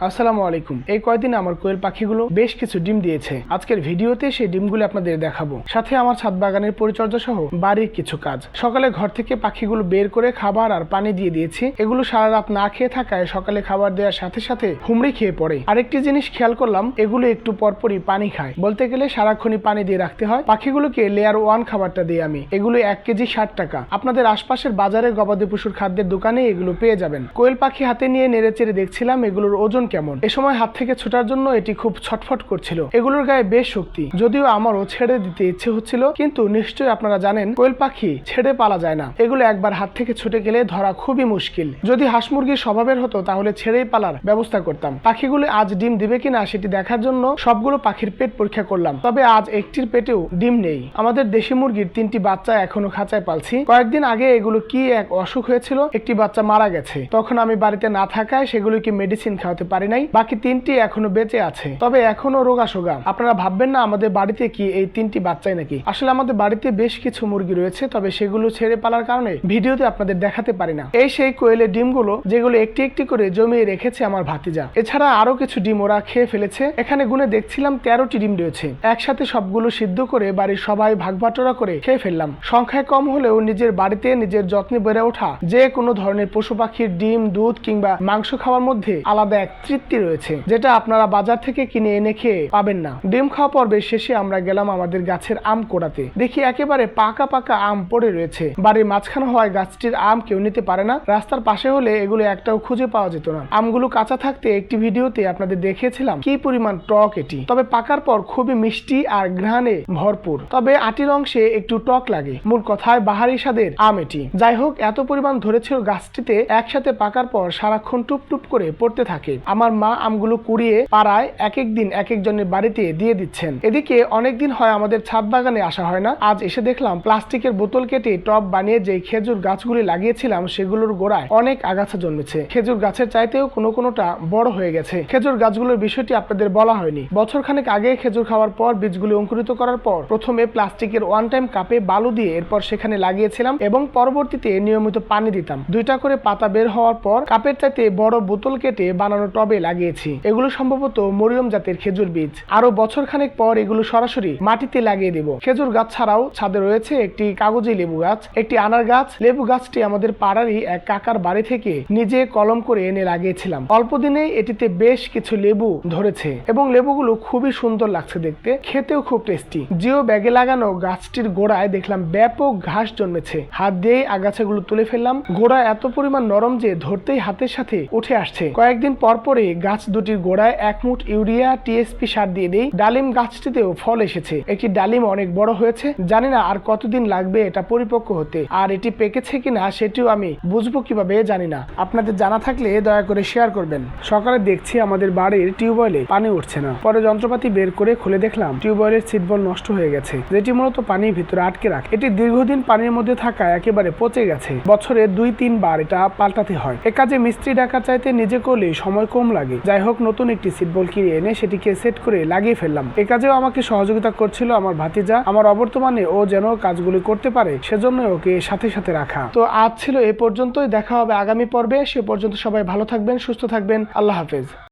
আসসালামু আলাইকুম। এই কয়দিন আমার কোয়েল পাখিগুলো বেশ কিছু ডিম দিয়েছে। আজকের ভিডিওতে সেই ডিমগুলো আপনাদের দেখাবো। সাথে আমার ছাদ বাগানের পরিচর্যা সহ বাড়ির কিছু কাজ। সকালে ঘর থেকে পাখিগুলো বের করে খাবার আর পানি দিয়ে দিয়েছি। এগুলো সারা রাত না খেয়ে থাকায় সকালে খাবার দেওয়ার সাথে সাথে হুমড়ি খেয়ে পড়ে। আরেকটি জিনিস খেয়াল করলাম, এগুলো একটু পরপরই পানি খায়। বলতে গেলে সারাক্ষণই পানি দিয়ে রাখতে হয়। পাখিগুলোকে লেয়ার ওয়ান খাবারটা দিই আমি। এগুলো এক কেজি ষাট টাকা। আপনাদের আশপাশের বাজারে গবাদি পশুর খাদ্যের দোকানে এগুলো পেয়ে যাবেন। কোয়েল পাখি হাতে নিয়ে নেড়ে চেড়ে দেখছিলাম এগুলোর ওজন কেমন? এ সময় হাত থেকে ছোটার জন্য এটি খুব ছটফট করছিল। এগুলোর গায়ে বেশ শক্তি। যদিও আমারও ছেড়ে দিতে ইচ্ছে হচ্ছিল, কিন্তু নিশ্চয়ই আপনারা জানেন, কোয়েল পাখি ছেড়ে পালা যায় না। এগুলো একবার হাত থেকে ছুটে গেলে ধরা খুবই মুশকিল। যদি হাঁস মুরগির স্বভাবের হতো, তাহলে ছেড়েই পালার ব্যবস্থা করতাম। পাখিগুলো আজ ডিম দিবে কিনা সেটি দেখার জন্য সবগুলো পাখির পেট পরীক্ষা করলাম। তবে আজ একটির পেটেও ডিম নেই। আমাদের দেশি মুরগির তিনটি বাচ্চা এখনও খাঁচায় পালছি। কয়েকদিন আগে এগুলো কি এক অসুখ হয়েছিল, একটি বাচ্চা মারা গেছে। তখন আমি বাড়িতে না থাকায় সেগুলোকে মেডিসিন খাওয়াতে পারি নাই, বাকি তিনটি এখনও বেঁচে আছে। তবে এখনও রোগা সোগা আপনারা ভাববেন না, আমাদের বাড়িতে কি এই তিনটি বাচ্চাই নাকি? আসলে আমাদের বাড়িতে বেশ কিছু মুরগি রয়েছে, তবে সেগুলো ছেড়ে পালার কারণে ভিডিওতে আপনাদের দেখাতে পারি না। এই সেই কোয়েলের ডিমগুলো, যেগুলো একটি একটি করে জমিয়ে রেখেছে আমার ভাতিজা। এছাড়া আরও কিছু ডিম ওরা খেয়ে ফেলেছে। এখানে গুনে দেখছিলাম তেরোটি ডিম রয়েছে। একসাথে সবগুলো সিদ্ধ করে বাড়ির সবাই ভাগ বাটোরা করে খেয়ে ফেললাম। সংখ্যায় কম হলেও নিজের বাড়িতে নিজের যত্নে বেড়ে ওঠা, যে কোনো ধরনের পশু পাখির ডিম, দুধ কিংবা মাংস খাওয়ার মধ্যে আলাদা এক তৃপ্তি রয়েছে, যেটা আপনারা বাজার থেকে কিনে এনে খেয়ে পাবেন না। ডিম খাওয়া পর্বের শেষে আমরা গেলাম আমাদের গাছের আম কোড়াতে। দেখি একেবারে পাকা পাকা আম পড়ে রয়েছে। বাড়ির মাঝখানে হওয়ায় গাছটির আম কেউ নিতে পারে না। রাস্তার পাশে হলে এগুলো একটাও খুঁজে পাওয়া যেত না। আমগুলো কাঁচা থাকতে একটি ভিডিওতে আপনাদের দেখিয়েছিলাম কি পরিমাণ টক এটি। তবে পাকার পর খুবই মিষ্টি আর ঘ্রাণে ভরপুর। তবে আটির অংশে একটু টক লাগে। মূল কথায় বাহারি স্বাদের আম এটি। যাই হোক, এত পরিমাণ ধরেছিল গাছটিতে, একসাথে পাকার পর সারাক্ষণ টুপ টুপ করে পড়তে থাকে। আমার মা আমগুলো কুড়িয়ে পাড়ায় এক এক দিন এক একজনের বাড়িতে দিয়ে দিচ্ছেন। এদিকে অনেকদিন হয় আমাদের ছাদ বাগানে আসা হয় না। আজ এসে দেখলাম প্লাস্টিকের বোতল কেটে টব বানিয়ে যে খেজুর গাছগুলি লাগিয়েছিলাম সেগুলোর গোড়ায় অনেক আগাছা জন্মেছে। খেজুর গাছের চাইতেও কোনো কোনোটা বড় হয়ে গেছে। খেজুর গাছগুলোর বিষয়টি আপনাদের বলা হয়নি। বছর খানেক আগে খেজুর খাওয়ার পর বীজগুলি অঙ্কুরিত করার পর প্রথমে প্লাস্টিকের ওয়ান টাইম কাপে বালু দিয়ে এরপর সেখানে লাগিয়েছিলাম এবং পরবর্তীতে নিয়মিত পানি দিতাম। দুইটা করে পাতা বের হওয়ার পর কাপের চাইতে বড় বোতল কেটে বানানো টবে লাগিয়েছি। এগুলো সম্ভবত মরিয়ম জাতের খেজুর বীজ। আরও বছর খানেক পর এগুলো সরাসরি মাটিতে লাগিয়ে দেব। খেজুর গাছ ছাড়াও ছাদে রয়েছে একটি কাগজি লেবু গাছ। একটি আনার গাছ। লেবু গাছটি আমাদের পাড়ারই এক কাকার বাড়ি থেকে নিজে কলম করে এনে লাগিয়েছিলাম। অল্প দিনে এটিতে বেশ কিছু লেবু ধরেছে এবং লেবুগুলো খুবই সুন্দর লাগছে দেখতে। খেতেও খুব টেস্টি। জিও ব্যাগে লাগানো গাছটির গোড়ায় দেখলাম ব্যাপক ঘাস জন্মেছে। হাত দিয়েই আগাছাগুলো তুলে ফেললাম। গোড়া এত পরিমাণ নরম যে ধরতেই হাতের সাথে উঠে আসছে। কয়েকদিন পর পরে গাছ দুটির গোড়ায় এক মুঠ ইউরিয়া, টিএসপি সার দিয়ে দেই। ডালিম গাছটিতেও ফল এসেছে। একটি ডালিম অনেক বড় হয়েছে। জানি না আর কতদিন লাগবে এটা পরিপক্ক হতে। আর এটি পেকেছে কিনা সেটিও আমি বুঝব কীভাবে জানি না। আপনাদের জানা থাকলে দয়া করে শেয়ার করবেন। সকালে দেখছি আমাদের বাড়ির টিউবওয়েলে পানি উঠছে না। পরে যন্ত্রপাতি বের করে খুলে দেখলাম, টিউবওয়েলের সিটবল নষ্ট হয়ে গেছে। যেটি মূলত পানির ভিতরে আটকে রাখে। এটি দীর্ঘদিন পানির মধ্যে থাকা একেবারে পচে গেছে। বছরে দুই, তিনবার এটা পাল্টাতে হয়। এ কাজে মিস্ত্রি ডাকার চাইতে নিজে করলে সময় কম লাগে। যাই হোক নতুন একটি সিট বল কিনে এনে সেটিকে সেট করে লাগিয়ে ফেললাম। এ কাজেও আমাকে সহযোগিতা করছিল আমার ভাতিজা। আমার অবর্তমানে ও যেন কাজগুলি করতে পারে, সেজন্য ওকে সাথে সাথে রাখা। তো আজ ছিল এ পর্যন্তই। দেখা হবে আগামী পর্বে। সে পর্যন্ত সবাই ভালো থাকবেন, সুস্থ থাকবেন। আল্লাহ হাফেজ।